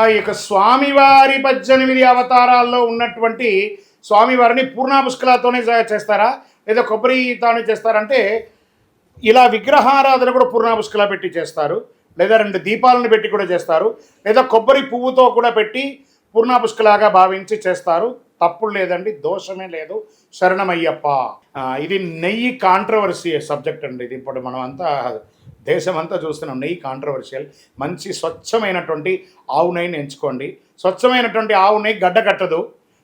ఆ యొక్క స్వామివారి పద్దెనిమిది అవతారాల్లో ఉన్నటువంటి స్వామివారిని పూర్ణాపుష్కలతోనే చేస్తారా? లేదా కొబ్బరితోనే చేస్తారంటే ఇలా విగ్రహారాధన కూడా పూర్ణాపుష్కల పెట్టి చేస్తారు. లేదా రెండు దీపాలను పెట్టి కూడా చేస్తారు. లేదా కొబ్బరి పువ్వుతో కూడా పెట్టి పూర్ణాపుష్కలాగా భావించి చేస్తారు. తప్పుడు లేదండి దోషమే లేదు. శరణమయ్యప్ప. ఇది నెయ్యి కాంట్రవర్సీ సబ్జెక్ట్ అండి. ఇది ఇప్పుడు మనం అంతా దేశమంతా చూస్తున్నాం. నెయ్యి కాంట్రవర్షియల్ మంచి స్వచ్ఛమైనటువంటి ఆవు నెయ్యిని ఎంచుకోండి. స్వచ్ఛమైనటువంటి ఆవు నెయ్యి గడ్డ కట్టదు.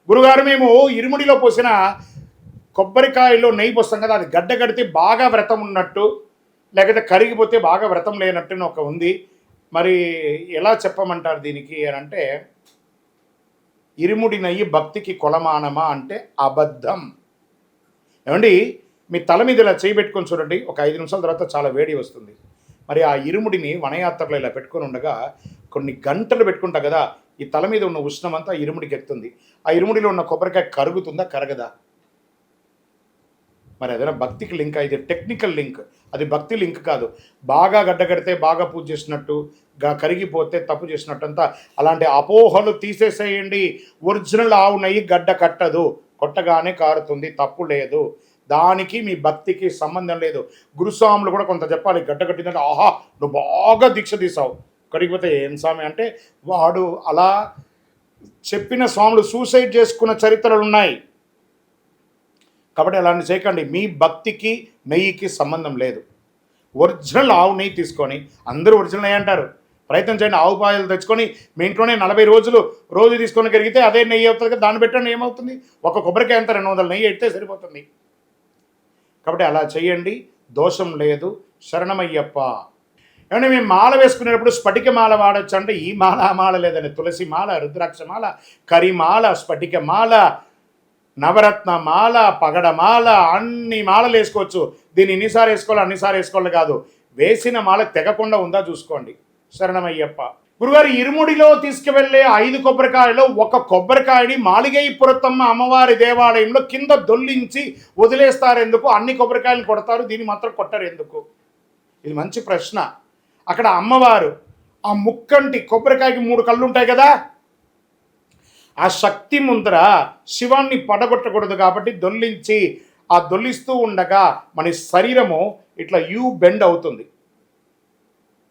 గురుగారు మేము ఇరుముడిలో పోసిన కొబ్బరికాయలో నెయ్యి పోస్తాం కదా అది గడ్డ కడితే బాగా వ్రతం ఉన్నట్టు లేకపోతే కరిగిపోతే బాగా వ్రతం లేనట్టు అని ఒక ఉంది. మరి ఎలా చెప్పమంటారు దీనికి అని అంటే ఇరుముడి నెయ్యి భక్తికి కొలమానమా అంటే అబద్ధం. ఏమండి? మీ తల మీద ఇలా చేయి పెట్టుకొని చూడండి. ఒక ఐదు నిమిషాల తర్వాత చాలా వేడి వస్తుంది. మరి ఆ ఇరుముడిని వనయాత్రలో ఇలా పెట్టుకొని ఉండగా కొన్ని గంటలు పెట్టుకుంటా కదా ఈ తల మీద ఉన్న ఉష్ణం అంతా ఆ ఇరుముడికి ఎక్కుతుంది ఆ ఇరుముడిలో ఉన్న కొబ్బరికాయ కరుగుతుందా కరగదా? మరి ఏదైనా భక్తికి లింక్? అయితే టెక్నికల్ లింక్. అది భక్తి లింక్ కాదు. బాగా గడ్డగడితే బాగా పూజ చేసినట్టు గా కరిగిపోతే తప్పు చేసినట్టు అంతా అలాంటి అపోహలు తీసేసేయండి. ఒరిజినల్ ఆవు నెయ్యి గడ్డ కట్టదు. కొట్టగానే కారుతుంది తప్పు లేదు. దానికి మీ భక్తికి సంబంధం లేదు. గురుస్వాములు కూడా కొంత చెప్పాలి గడ్డగట్టిందంటే ఆహా నువ్వు బాగా దీక్ష తీసావు కడిగిపోతే ఏం స్వామి అంటే వాడు అలా చెప్పిన స్వాములు సూసైడ్ చేసుకున్న చరిత్రలు ఉన్నాయి. కాబట్టి అలాంటి చేయకండి. మీ భక్తికి నెయ్యికి సంబంధం లేదు. ఒరిజినల్ ఆవు నెయ్యి తీసుకొని అందరూ ఒరిజినల్ నెయ్యి అంటారు. ప్రయత్నం చేయండి. ఆవు పాయలు తెచ్చుకొని మీ ఇంట్లోనే నలభై రోజులు రోజు తీసుకొని కరిగితే అదే నెయ్యి అవుతుంది కదా దాన్ని పెట్టండి ఏమవుతుంది? ఒక కొబ్బరికాయ అంత రెండు వందల నెయ్యి ఎడితే సరిపోతుంది. కాబట్టి అలా చేయండి. దోషం లేదు. శరణమయ్యప్ప. ఏమంటే మేము మాల వేసుకునేటప్పుడు స్ఫటిక మాల వాడచ్చు అంటే ఈ మాల ఆ మాల లేదండి. తులసి మాల రుద్రాక్ష మాల కరిమాల స్ఫటిక మాల నవరత్న మాల పగడమాల అన్ని మాలలు వేసుకోవచ్చు. దీన్ని ఎన్నిసార్లు వేసుకోవాలి? అన్నిసార్లు వేసుకోవాలి కాదు. వేసిన మాల తెగకుండా ఉందా చూసుకోండి. శరణమయ్యప్ప. గురుగారు ఇరుముడిలో తీసుకువెళ్ళే ఐదు కొబ్బరికాయలో ఒక కొబ్బరికాయని మాలిగై పురతమ్మ అమ్మవారి దేవాలయంలో కింద దొల్లించి వదిలేస్తారు ఎందుకు అన్ని కొబ్బరికాయలు కొడతారు దీన్ని మాత్రం కొట్టరు ఎందుకు ఇది మంచి ప్రశ్న. అక్కడ అమ్మవారు ఆ ముక్కంటి కొబ్బరికాయకి మూడు కళ్ళు ఉంటాయి కదా? ఆ శక్తి ముందర శివాన్ని పడగొట్టకూడదు కాబట్టి దొల్లించి ఆ దొల్లిస్తూ ఉండగా మన శరీరము ఇట్లా యూ బెండ్ అవుతుంది.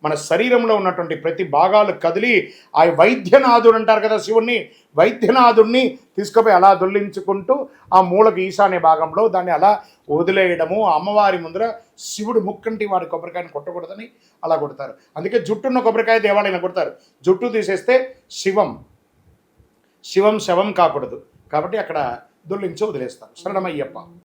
మన శరీరంలో ఉన్నటువంటి ప్రతి భాగాలు కదిలి ఆ వైద్యనాథుడు అంటారు కదా శివుణ్ణి వైద్యనాథుడిని తీసుకుపోయి అలా దొల్లించుకుంటూ ఆ మూలకు ఈశాన్య భాగంలో దాన్ని అలా వదిలేయడము అమ్మవారి ముందర శివుడు ముక్కంటి వాడి కొబ్బరికాయని కొట్టకూడదని అలా కొడతారు. అందుకే జుట్టున్న కొబ్బరికాయ దేవాలయంలో కొడతారు. జుట్టు తీసేస్తే శివం శివం శవం కాకూడదు. కాబట్టి అక్కడ దొల్లించి వదిలేస్తారు. శరణమయ్యప్ప.